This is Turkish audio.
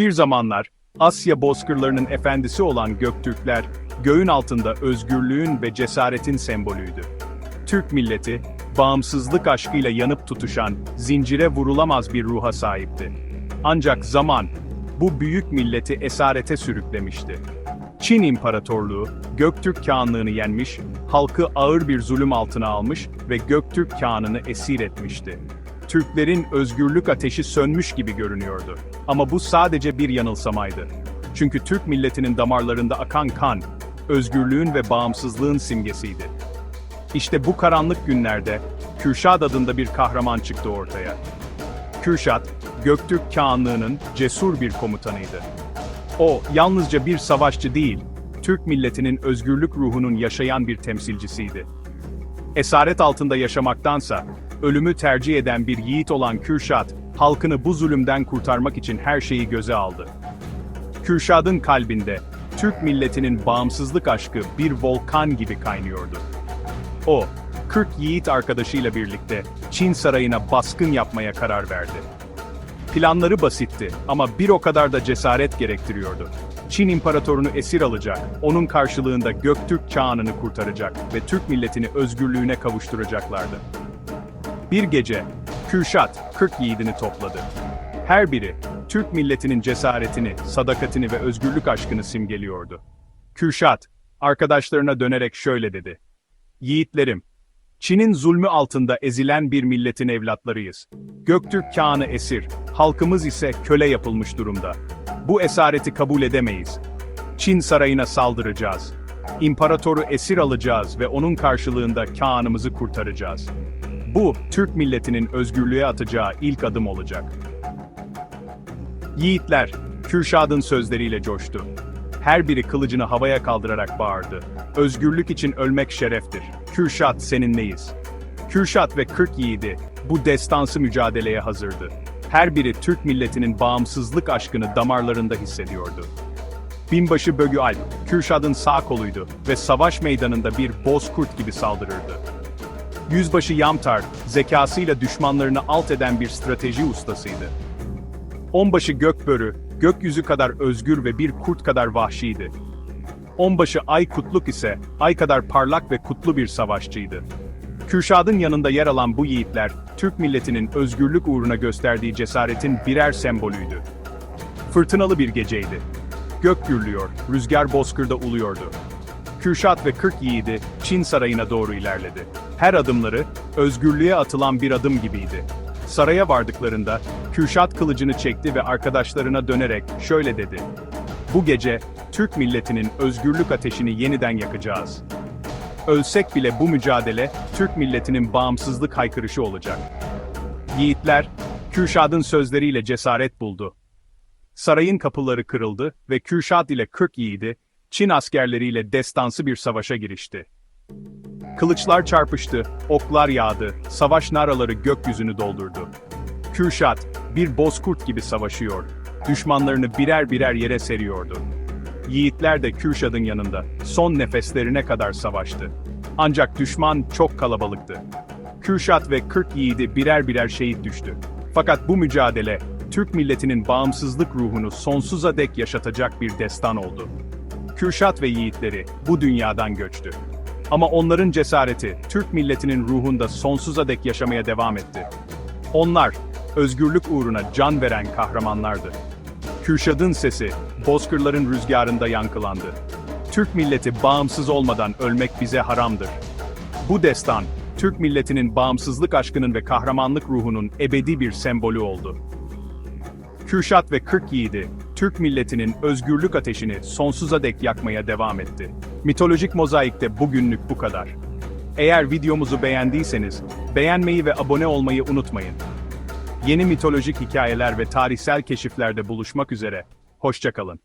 Bir zamanlar Asya bozkırlarının efendisi olan Göktürkler, göğün altında özgürlüğün ve cesaretin sembolüydü. Türk milleti, bağımsızlık aşkıyla yanıp tutuşan, zincire vurulamaz bir ruha sahipti. Ancak zaman, bu büyük milleti esarete sürüklemişti. Çin İmparatorluğu, Göktürk Kağanlığını yenmiş, halkı ağır bir zulüm altına almış ve Göktürk Kağanını esir etmişti. Türklerin özgürlük ateşi sönmüş gibi görünüyordu. Ama bu sadece bir yanılsamaydı. Çünkü Türk milletinin damarlarında akan kan, özgürlüğün ve bağımsızlığın simgesiydi. İşte bu karanlık günlerde, Kürşad adında bir kahraman çıktı ortaya. Kürşat, Göktürk Kağanlığı'nın cesur bir komutanıydı. O, yalnızca bir savaşçı değil, Türk milletinin özgürlük ruhunun yaşayan bir temsilcisiydi. Esaret altında yaşamaktansa, ölümü tercih eden bir yiğit olan Kürşat, halkını bu zulümden kurtarmak için her şeyi göze aldı. Kürşad'ın kalbinde, Türk milletinin bağımsızlık aşkı bir volkan gibi kaynıyordu. O, 40 yiğit arkadaşıyla birlikte Çin sarayına baskın yapmaya karar verdi. Planları basitti ama bir o kadar da cesaret gerektiriyordu. Çin imparatorunu esir alacak, onun karşılığında Göktürk Kağan'ını kurtaracak ve Türk milletini özgürlüğüne kavuşturacaklardı. Bir gece, Kürşat 40 yiğidini topladı. Her biri, Türk milletinin cesaretini, sadakatini ve özgürlük aşkını simgeliyordu. Kürşat, arkadaşlarına dönerek şöyle dedi. Yiğitlerim, Çin'in zulmü altında ezilen bir milletin evlatlarıyız. Göktürk Kağan'ı esir, halkımız ise köle yapılmış durumda. Bu esareti kabul edemeyiz. Çin sarayına saldıracağız. İmparatoru esir alacağız ve onun karşılığında Kağan'ımızı kurtaracağız. Bu, Türk milletinin özgürlüğe atacağı ilk adım olacak. Yiğitler, Kürşad'ın sözleriyle coştu. Her biri kılıcını havaya kaldırarak bağırdı. Özgürlük için ölmek şereftir. Kürşat seninleyiz. Kürşat ve 40 yiğidi bu destansı mücadeleye hazırdı. Her biri Türk milletinin bağımsızlık aşkını damarlarında hissediyordu. Binbaşı Bögü Alp, Kürşad'ın sağ koluydu ve savaş meydanında bir bozkurt gibi saldırırdı. Yüzbaşı Yamtar, zekasıyla düşmanlarını alt eden bir strateji ustasıydı. Onbaşı Gökbörü, gökyüzü kadar özgür ve bir kurt kadar vahşiydi. Onbaşı Ay Kutluk ise ay kadar parlak ve kutlu bir savaşçıydı. Kürşad'ın yanında yer alan bu yiğitler, Türk milletinin özgürlük uğruna gösterdiği cesaretin birer sembolüydü. Fırtınalı bir geceydi. Gök gürlüyor, rüzgar bozkırda uluyordu. Kürşat ve 40 yiğidi Çin sarayına doğru ilerledi. Her adımları özgürlüğe atılan bir adım gibiydi. Saraya vardıklarında Kürşat kılıcını çekti ve arkadaşlarına dönerek şöyle dedi. Bu gece Türk milletinin özgürlük ateşini yeniden yakacağız. Ölsek bile bu mücadele Türk milletinin bağımsızlık haykırışı olacak. Yiğitler Kürşad'ın sözleriyle cesaret buldu. Sarayın kapıları kırıldı ve Kürşad ile 40 yiğidi Çin askerleriyle destansı bir savaşa girişti. Kılıçlar çarpıştı, oklar yağdı, savaş naraları gökyüzünü doldurdu. Kürşat, bir bozkurt gibi savaşıyor, düşmanlarını birer birer yere seriyordu. Yiğitler de Kürşad'ın yanında, son nefeslerine kadar savaştı. Ancak düşman çok kalabalıktı. Kürşat ve 40 yiğidi birer birer şehit düştü. Fakat bu mücadele, Türk milletinin bağımsızlık ruhunu sonsuza dek yaşatacak bir destan oldu. Kürşat ve yiğitleri bu dünyadan göçtü. Ama onların cesareti Türk milletinin ruhunda sonsuza dek yaşamaya devam etti. Onlar özgürlük uğruna can veren kahramanlardı. Kürşad'ın sesi bozkırların rüzgarında yankılandı. Türk milleti bağımsız olmadan ölmek bize haramdır. Bu destan Türk milletinin bağımsızlık aşkının ve kahramanlık ruhunun ebedi bir sembolü oldu. Kürşat ve 40 yiğidi, Türk milletinin özgürlük ateşini sonsuza dek yakmaya devam etti. Mitolojik mozaikte bugünlük bu kadar. Eğer videomuzu beğendiyseniz, beğenmeyi ve abone olmayı unutmayın. Yeni mitolojik hikayeler ve tarihsel keşiflerde buluşmak üzere, hoşçakalın.